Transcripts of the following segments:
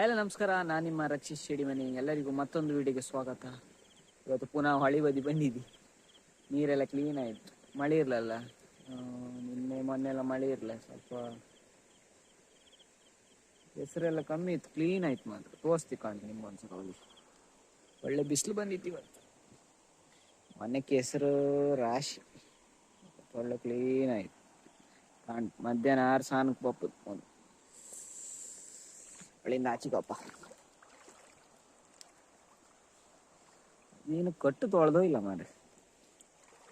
Hello, ನಮಸ್ಕಾರ. ನಾನು ನಿಮ್ಮ ರಕ್ಷಿತ್ ಶೆಡಿಮನಿ ಎಲ್ಲರಿಗೂ ಮತ್ತೊಂದು ವಿಡಿಯೋಗೆ ಸ್ವಾಗತ. ಇವತ್ತು ಪುನಃ ಹಳಿ ಬದಿ ಬಂದಿದ್ದಿ. ನೀರೆಲ್ಲ ಕ್ಲೀನ್ ಆಯಿತು. ಮಳೆ ಇರಲಲ್ಲ? ನಿನ್ನೆ ಮೊನ್ನೆ ಎಲ್ಲ ಮಳೆ ಇರಲ್ಲ ಸ್ವಲ್ಪ ಹೆಸರೆಲ್ಲ ಕಮ್ಮಿ ಇತ್ತು. ಕ್ಲೀನ್ ಆಯ್ತು ಮಾತ್ರ. ತೋರಿಸ್ತಿ ಕಾಣಿ ನಿಮ್ಗೊಂದ್ಸಲ ಒಳ್ಳೆ ಬಿಸಿಲು ಬಂದಿತ್ತು ಇವತ್ತು. ಮೊನ್ನೆ ಕೆಸರು, ರಾಶಿ. ಒಳ್ಳೆ ಕ್ಲೀನ್ ಆಯ್ತು. ಕಾಣ್ತು. ಮಧ್ಯಾಹ್ನ ಆರು ಸಾನಕ್ಕೆ ಬಪ್ಪದು ಒಂದು ಅಲ್ಲಿಂದ ಆಚಿಗಪ್ಪ ನೀನು ಕಟ್ಟು ತೊಳೆದೋ ಇಲ್ಲ ಮಾರೆ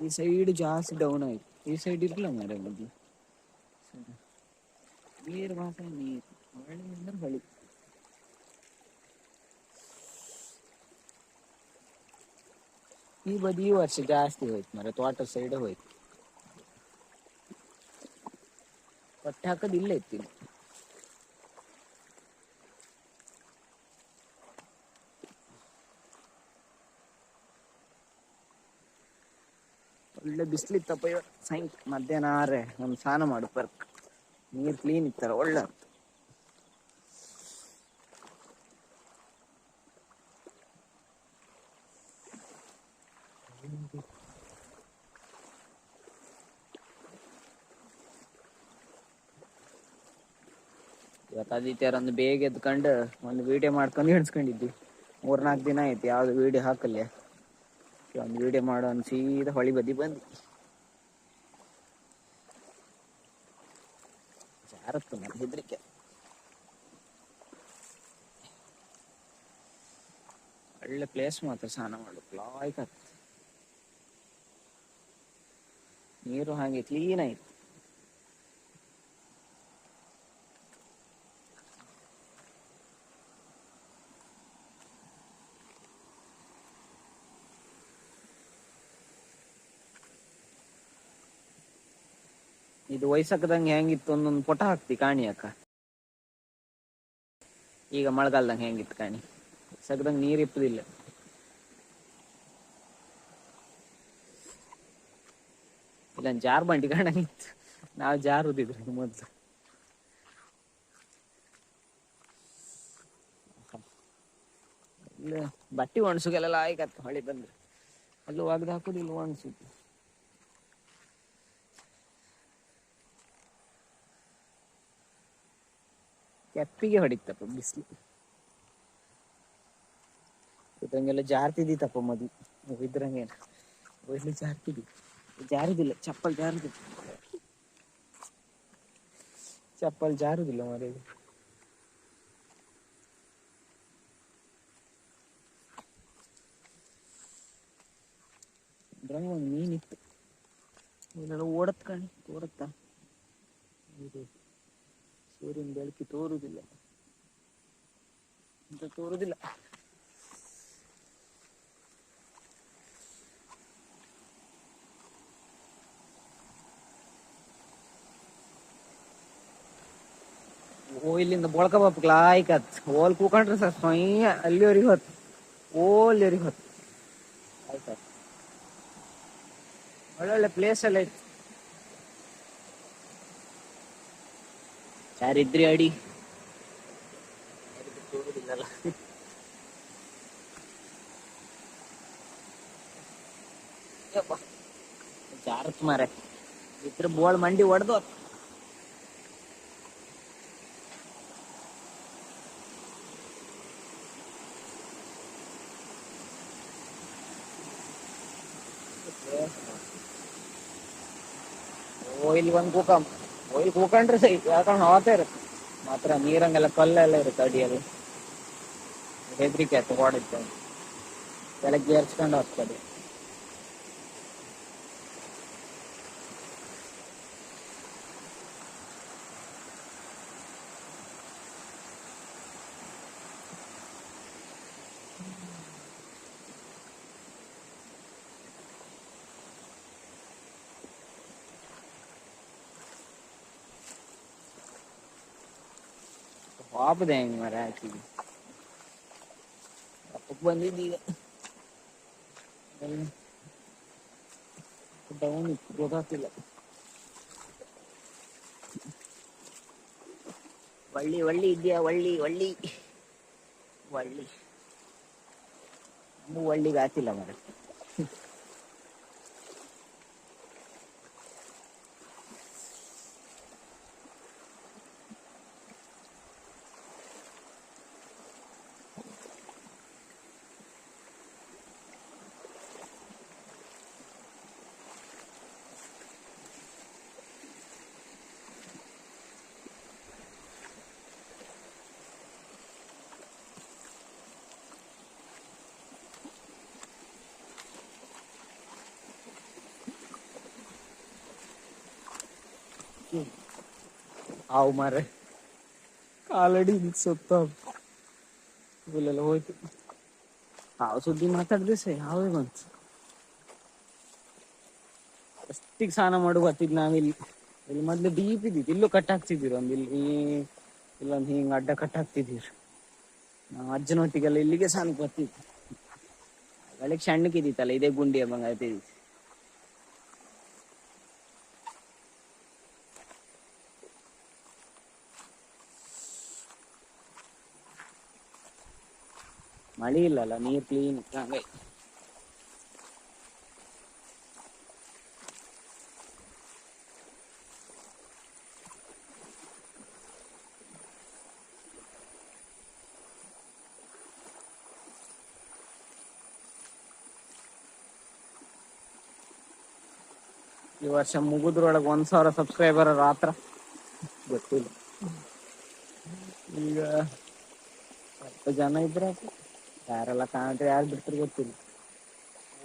ಈ ಸೈಡ್ ಜಾಸ್ತಿ ಡೌನ್ ಆಯ್ತು ಈ ಸೈಡ್ ಇರಲಿಲ್ಲ ಮಾರೆ ಮೊದಲು ನೀರು ಮಾತ್ರ ನೀರು ಹೊಳಿ ಅಂದ್ರೆ ಹೊಳಿ ಈ ಬದಿ ಈ ವರ್ಷ ಜಾಸ್ತಿ ಹೋಯ್ತು ಮಾರೆ ತೋಟ ಸೈಡ್ ಹೋಯ್ತು ಹೊಟ್ಟೆ ಹಾಕೋದು ಇಲ್ಲೇ ಇತ್ತು ಬಿಸಿಲಿತ್ತಪ್ಪ ಇವತ್ತು ಸಾಯಂಕ ಮಧ್ಯಾಹ್ನ ಆರೆ ಒಂದು ಸ್ನಾನ ಮಾಡು ಪರ್ಕ್ ನೀರು ಕ್ಲೀನ್ ಇತ್ತಾರ ಒಳ್ಳೆ. ಇವತ್ತು ಆದಿತ್ಯವಾರ ಒಂದು ಬೇಗ ಎದ್ಕೊಂಡು ಒಂದು ವಿಡಿಯೋ ಮಾಡ್ಕೊಂಡು ಹಿಡ್ಸ್ಕೊಂಡಿದ್ವಿ ಮೂರ್ನಾಲ್ಕು ದಿನ ಆಯ್ತು, ಯಾವ್ದು ವಿಡಿಯೋ ಹಾಕಲ್ಲ ಒಂದು ವಿಡಿಯೋ ಮಾಡೋ ಒಂದು ಸೀದಾ ಹೊಳಿ ಬದಿ ಬಂದು ಜಾರತ್ತು ಹೆದ್ರಿಕೆ ಒಳ್ಳೆ ಪ್ಲೇಸ್ ಮಾತ್ರ ಸ್ನಾನ ಮಾಡೋದು ಲಾಯ್ಕ್ ನೀರು ಹಾಗೆ ಕ್ಲೀನ್ ಆಯ್ತು. ಇದು ವಯಸ್ಸಾಕದಂಗೆ ಹೆಂಗಿತ್ತು ಒಂದೊಂದು ಪೊಟ ಹಾಕ್ತಿ ಕಾಣಿ ಅಕ್ಕ. ಈಗ ಮಳೆಗಾಲದಂಗೆ ಹೆಂಗಿತ್ತು ಕಾಣಿ. ಸಗದಂಗೆ ನೀರು ಇಪ್ಪದಿಲ್ಲ. ಇಲ್ಲ, ಜಾರ್ ಬಂಡಿ ಕಾಣಂಗಿತ್ತು ನಾವು ಜಾರುದಿದ್ರು ಮೊದ್ಲು. ಇಲ್ಲ, ಬಟ್ಟಿ ಒಣಸುಗೆಲ್ಲ ಆಯ್ಕತ್ತು ಹೊಳಿ ಬಂದ್ರೆ. ಅಲ್ಲೂ ಒಗ್ದು ಹಾಕುದಿಲ್ಲ ಇಲ್ಲಿ ಕೆಪ್ಪಿಗೆ ಹೊಡಿತಪ್ಪ ಬಿಸಿಲು ಇದ್ರಂಗೆಲ್ಲ ಜಾರ್ತಿದ್ದಿತ್ತಪ್ಪ ಮದಿ ಇದ್ರಂಗೇನ ಇಲ್ಲಿ ಜಾರ್ತಿದ್ದಿ ಜಾರುದಿಲ್ಲ ಚಪ್ಪಲ್ ಜಾರುದಿಲ್ಲ ಚಪ್ಪಲ್ ಜಾರುದಿಲ್ಲ ಮರಿ ಇದ್ರಂಗ ಒಂದು ಮೀನಿತ್ತು ಇದೆಲ್ಲ ಓಡತ್ ಕಣಿ ಓಡತ್ತಾ ಇದು ಸೂರ್ಯನ ಬೆಳಕಿ ತೋರುದಿಲ್ಲ. ಅಂತ ತೋರುದಿಲ್ಲ. ಓ, ಇಲ್ಲಿಂದ ಮೊಳಕ ಬಾಪಕ್ ಲಾಯ್ಕತ್ ಓಲ್ ಕೂಕೊಂಡ್ರೆ ಸರ್ ಸ್ವಯ್ಯ ಅಲ್ಲಿವರೆಗೆ ಹೊತ್ತು ಓಲ್ಲಿವರೆಗೆ ಹೊತ್ತು ಆಯ್ತು ಒಳ್ಳೊಳ್ಳೆ ಪ್ಲೇಸ್ ಎಲ್ಲ ಇತ್ತು. ಯಾರಿದ್ರಿ ಅಡಿ? ತೋರುದಿಲ್ಲಲ್ಲ ಜಾರತ್ ಮಾರೆ ಇದ್ರ ಬೋಳ್ ಮಂಡಿ ಹೊಡೆದು ಓ ಇಲ್ಲಿ ಒಂದು ಕೂಕಂ ಓ ಇಲ್ಲಿ ಸಹ ಯಾಕಂದ್ರೆ ಹೋಗ್ತಾ ಇರುತ್ತೆ. ಮಾತ್ರ ನೀರಂಗೆಲ್ಲ ಕಲ್ಲೆಲ್ಲ ಇರುತ್ತೆ ಅಡಿಯಲ್ಲಿ. ಹೆದರಿಕೆ ಆಯ್ತು ಓಡಿತ್ತು ಬೆಳಗ್ಗೆ ಏರ್ಸ್ಕೊಂಡು ಹೋಗ್ತದೆ ಪಾಪದ ಹೆಂಗ್ ಮರ ಹಾಕಿದ್ವಿ ಅಪ್ಪಕ್ಕೆ ಬಂದಿದ್ದು ಈಗ ಡೌನ್ ಇತ್ತು ಗೊತ್ತಾಗ್ತಿಲ್ಲ ಒಳ್ಳಿ ಒಳ್ಳಿ ಇದೆಯಾ ಒಳ್ಳಿ ಒಳ್ಳಿ ಒಳ್ಳಿ ನಮ್ಮ ಒಳ್ಳಿಗೆ ಮರ ಹಾವು ಮಾರ ಕಾಲಡಿ ಸುತ್ತ. ಇಲ್ಲೆಲ್ಲ ಹೋಯ್ತು. ಹಾವು ಸುದ್ದಿ ಮಾತಾಡಿದ್ರೆ ಸರಿ ಹಾವೇ ಬಂತು. ಅಷ್ಟಿಗೆ ಸ್ನಾನ ಮಾಡು ಬರ್ತಿದ್ ನಾವಿಲ್ಲಿ. ಇಲ್ಲಿ ಮೊದ್ಲು ಡೀಪ್ ಇದ್ದಿತ್ತು. ಇಲ್ಲೂ ಕಟ್ ಹಾಕ್ತಿದ್ದೀರಿ ಒಂದು ಇಲ್ಲಿ ಇಲ್ಲೊಂದು ಹಿಂಗ್ ಅಡ್ಡ ಕಟ್ ಹಾಕ್ತಿದ್ದೀರಿ ನಾವು ಅಜ್ಜನ ಹೊತ್ತಿಗೆಲ್ಲ ಇಲ್ಲಿಗೆ ಸ್ನಾನಕ್ಕೆ ಬರ್ತಿದ್ವಿ. ಒಳಗೆ ಸಣ್ಣಕ್ಕೆ ಇದ್ದಿತ್ತಲ್ಲ, ಇದೇ ಗುಂಡಿ ಬಂಗ ಮಳಿ ಇಲ್ಲಲ್ಲ, ನೀರ್ ಕ್ಲೀನ್ ಹಂಗೆ. ಈ ವರ್ಷ ಮುಗಿದ್ರೊಳಗೆ ಒಂದ್ ಸಾವಿರ ಸಬ್ಸ್ಕ್ರೈಬರ್ ಆತ್ರ ಗೊತ್ತಿಲ್ಲ. ಈಗ, ಹತ್ತು ಜನ ಇದ್ರೆ. ಯಾರೆಲ್ಲ ಕಾಣ್ತಾರೆ ಯಾರು ಬಿಡ್ತಾರೆ ಗೊತ್ತಿಲ್ಲ.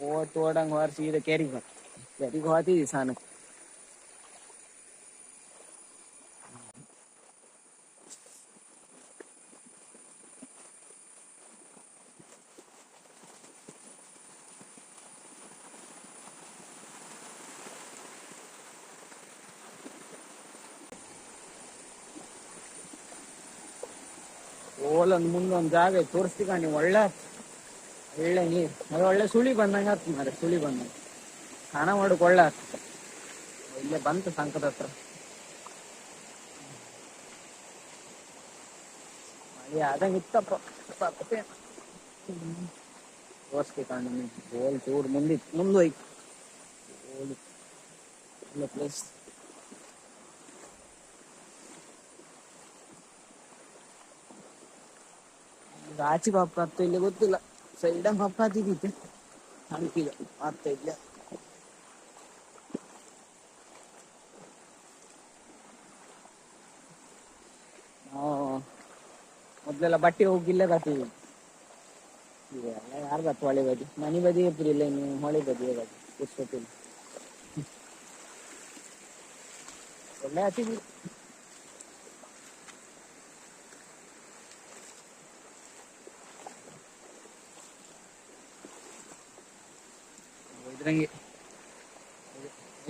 ಓಟ್ ಓಡಂಗ್ ಹೊರ ಸೀದಾ ಕೆರಿಗೆ. ಬಂತ ಕೆರಿಗೆ ಹೋತಿದ್ವಿ ಸ್ನಾನಕ್ಕೆ ಓಲೊಂದ್ ಮುಂದೆ ಒಂದ್ ಜಾಗ ತೋರಿಸ್ತೀಗ ನೀವು ಒಳ್ಳೆ ಒಳ್ಳೆ ನೀರ್ ಅದು ಒಳ್ಳೆ ಸುಳಿ ಬಂದಂಗ ಆಗ್ತದೆ ಮಾರೆ ಸುಳಿ ಬಂದಂಗ ಸ್ನಾನ ಮಾಡಕ್ ಒಳ್ಳೆ ಆಗ್ತದೆ. ಇಲ್ಲೇ ಬಂತು ಸಂಕದ ಹತ್ರ. ಮಳೆ ಆದಂಗ ಇತ್ತಪ್ಪ ತೋರಿಸ್ತಿ ಕಾಣ ಗೋಲ್ ಚೂರು ಮುಂದಿತ್ತು. ಮುಂದೋಯ್ತು ಗೋಲ್ ಒಳ್ಳೆ ಪ್ಲೇಸ್ ಆಚೆ ಪಾಪ ಹತ್ತು ಇಲ್ಲಿ ಗೊತ್ತಿಲ್ಲ ಸೈಡ ಪಾಪ ಹತ್ತಿದ್ದಿತ್ತು ತಣುಕಿಲ್ಲ ಮತ್ತೆ ಇಲ್ಲ ನಾವು ಮೊದ್ಲೆಲ್ಲ ಬಟ್ಟೆ ಹೋಗಿಲ್ಲ ಬರ್ತೀವಿ ಇವೆಲ್ಲ ಯಾರು ಬತ್ತು ಹೊಳೆ ಬದಿ ಮನೆ ಬದಿ ಇರ್ತಿರಿಲ್ಲ ನೀವು ಹೊಳೆ ಬದಿ ಬದಿ ಎಷ್ಟೊತ್ತಿಲ್ಲ ಒಳ್ಳೆ ಹತ್ತಿದ್ವಿ ಇದ್ರಂಗೆ.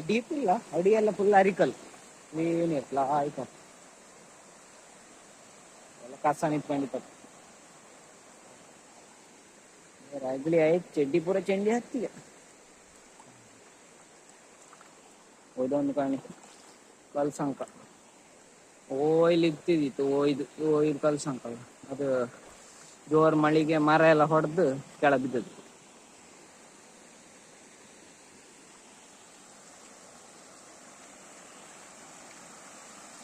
ಡೀಪ್ ಇಲ್ಲ ಅಡಿ ಎಲ್ಲ ಫುಲ್ ಅರಿಕಲ್ ಕ್ಲೀನ್ ಇರ್ತಲ್ಲ ಆಯ್ತು. ಎಲ್ಲ ಕಸ ನಿಂತ್ಕೊಂಡಿತ್ತು. ರಾಗ್ಲಿ ಆಯ್ತು, ಚಡ್ಡಿ ಪೂರ ಚಂಡಿ ಹತ್ತಿಗೆ ಹೋದೊಂದು ಕಾಣಿ. ಕಲ್ಸಂಕ. ಓ ಇಲ್ಲಿ ಇತ್ತಿದಿತ್ತು, ಓಯ್ದು ಓಯ್ದು ಕಲ್ಸಂಕ. ಅದು ಜೋರ್ ಮಳಿಗೆ ಮರ ಎಲ್ಲ ಹೊಡೆದು ಕೆಳ ಬಿದ್ದದ್ದು.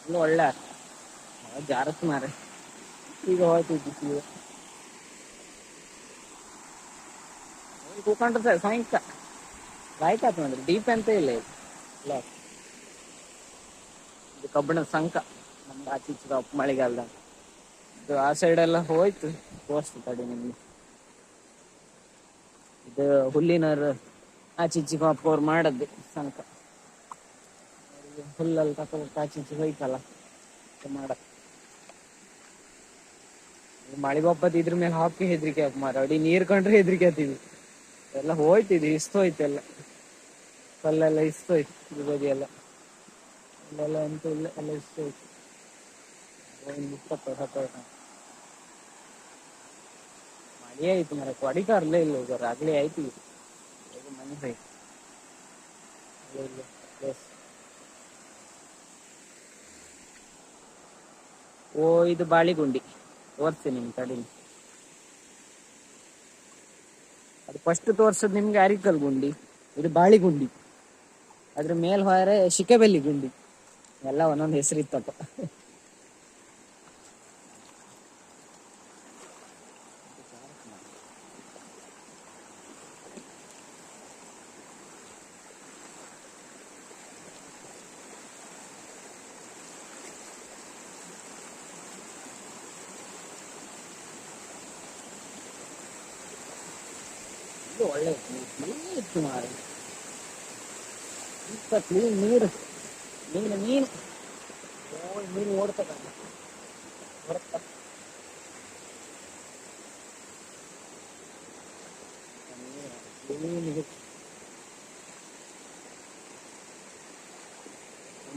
ಇನ್ನು ಒಳ್ಳೆ ಜಾರತ್ ಮಾರೆ. ಈಗ ಹೋಯ್ತು ಈಗ. ಕೂಕೊಂಡ್ರೆ ಸರ್ ಸಾಯಂಕ. ಆಯ್ತು ನೋಡ್ರಿ ಡೀಪ್ ಅಂತ ಇಲ್ಲ ಇಲ್ಲ ಇದು ಕಬ್ಬಿಣದ ಸಂಕ. ನಮ್ದು ಆಚೆ ಅಪ್ಪ ಮಳೆಗಾಲದಾಗ. ಇದು ಆ ಸೈಡ್ ಎಲ್ಲ ಹೋಯ್ತು. ತೋರಿಸ್ತು ತಡಿ ನಿಮ್ಗೆ. ಇದು ಹುಲ್ಲಿನವ್ರು ಆಚೆ ಅಪ್ಪ ಅವ್ರು ಮಾಡದ್ದು ಸಂಕ. ಹುಲ್ಲಲ್ಲಿ ತಕೊಂಡು ಆಚೆ ಈಚೆ ಹೋಯ್ತಲ್ಲ ಅದು ಮಾಡ ಮಳೆ ಬಪ್ಪತ್ ಇದ್ರ ಮೇಲೆ ಹಾಕಿ ಹೆದ್ರಿಕೆ ಹಾಕಿ ಮಾರ ಅಡಿ ನೀರ್ ಕಂಡ್ರೆ ಹೆದ್ರಿಕೆ ಆತಿದ್ವಿ ಎಲ್ಲ ಹೋಯ್ತಿದ್ವಿ ಇಸ್ತೋಯ್ತು ಎಲ್ಲ ಕಲ್ಲೆಲ್ಲ ಇಸ್ತೋಯ್ತು ಈ ಬದಿ ಎಲ್ಲ ಇಲ್ಲೆಲ್ಲ ಎಂತ ಇಲ್ಲ ಎಲ್ಲ ಇಸ್ತೋಯ್ತು ಒಂದು ಇಪ್ಪತ್ತು ಹತ್ತು ಮಳೆ ಆಯ್ತು ಮರ ಹೊಡಿತಾರಲ್ಲೇ ಇಲ್ಲ ಈಗ ಆಗ್ಲೇ ಆಯ್ತು ಈಗ ಈಗ ಮನೆ ಹೋಯ್ತು ಇಲ್ಲ, ಇಲ್ಲ, place. ಓ, ಇದು ಬಾಳಿಗುಂಡಿ. ತೋರಿಸಿ ನಿಮ್ಗೆ, ಕಡಿಮೆ. ಅದು ಫಸ್ಟ್ ತೋರ್ಸದ್ ನಿಮ್ಗೆ ಅರಿಕಲ್ ಗುಂಡಿ. ಇದು ಬಾಳಿಗುಂಡಿ. ಅದ್ರ ಮೇಲ್ ಹೋದ್ರೆ ಶಿಕೆಬೆಲ್ಲಿ ಗುಂಡಿ. ಎಲ್ಲ ಒಂದೊಂದು ಹೆಸರಿತ್ತಪ್ಪ ಇದು ಒಳ್ಳೆ ಕ್ಲೀನ್ ಇತ್ತು ಮಾರೆ ಇಪ್ಪ ಕ್ಲೀನ್ ನೀರು ನೀನು ನೀನು ಓ, ಮೀನು ಓಡ್ತದ.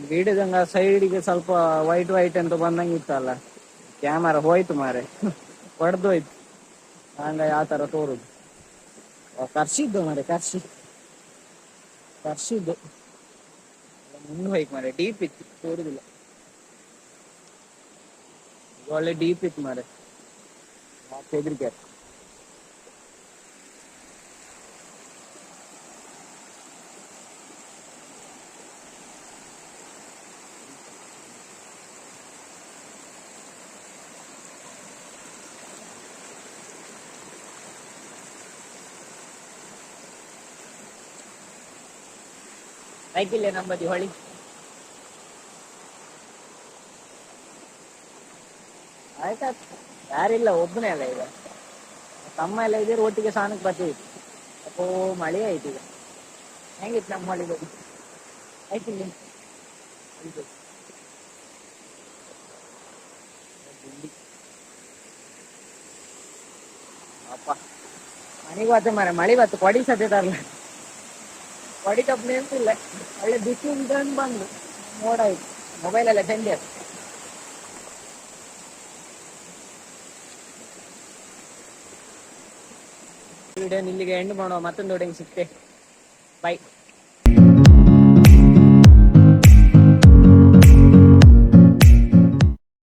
ಗಿಡದಂಗ ಸೈಡಿಗೆ ಸ್ವಲ್ಪ ವೈಟ್ ವೈಟ್ ಅಂತ ಬಂದಂಗೆ ಇತ್ತಲ್ಲ. ಕ್ಯಾಮರಾ ಹೋಯ್ತು ಮಾರೆ ಹೊಡೆದೋಯ್ತು. ಹಂಗ ಯಾವ ತರ ತೋರುದು. ಕರ್ಸಿದ್ದು ಮಾರೆ ಕರ್ಸಿ ಕರ್ಸಿದ್ದು ಮುಂದೆ ಹೋಯ್ತು ಮಾರೆ ಡೀಪ್ ಇತ್ತು ತೋರುದಿಲ್ಲ ಒಳ್ಳೆ ಡೀಪ್ ಇತ್ತು ಮಾರೆ ಹೆದರಿಕೆ ಸೈಕಿಲ್ ನಂಬದಿ ಹೊಳಿ. ಆಯ್ತಾಯ್ತು ಯಾರಿಲ್ಲ ಒಬ್ಬನೇ ಅಲ್ಲ ಈಗ. ತಮ್ಮ ಎಲ್ಲ ಇದ್ರೆ ಒಟ್ಟಿಗೆ ಸ್ನಾನಕ್ಕೆ ಬರ್ತೀವಿ. ಅಪ್ಪೋ, ಮಳೆ ಆಯ್ತು ಈಗ. ಹೆಂಗಿತ್ತು ನಮ್ಮ ಹೊಳಿ ಬಗ್ಗೆ ಆಯ್ತಿಲ್ಲ ಅಪ್ಪ, ಮನೆಗೆ ಬತ್ತೆ ಮರ ಮಳೆ ಬತ್ತು ಕೊಡಿ ಸದ್ಯ ತರಲ್ಲ ಕಪ್ ನೆನ್ಪಿಲ್ಲ ಒಳ್ಳೆ ಬಿಸಿ ಇದ್ದಂಗೆ ಬಂದು ಮೋಡ ಮೊಬೈಲ್ ಎಲ್ಲ ಚಂಡಿ ಅದು ವಿಡಿಯೋ ಇಲ್ಲಿಗೆ ಎಂಡ್ ಮಾಡುವ ಮತ್ತೊಂದು ವಿಡಿಯೋ ಸಿಗ್ತೆ ಬೈ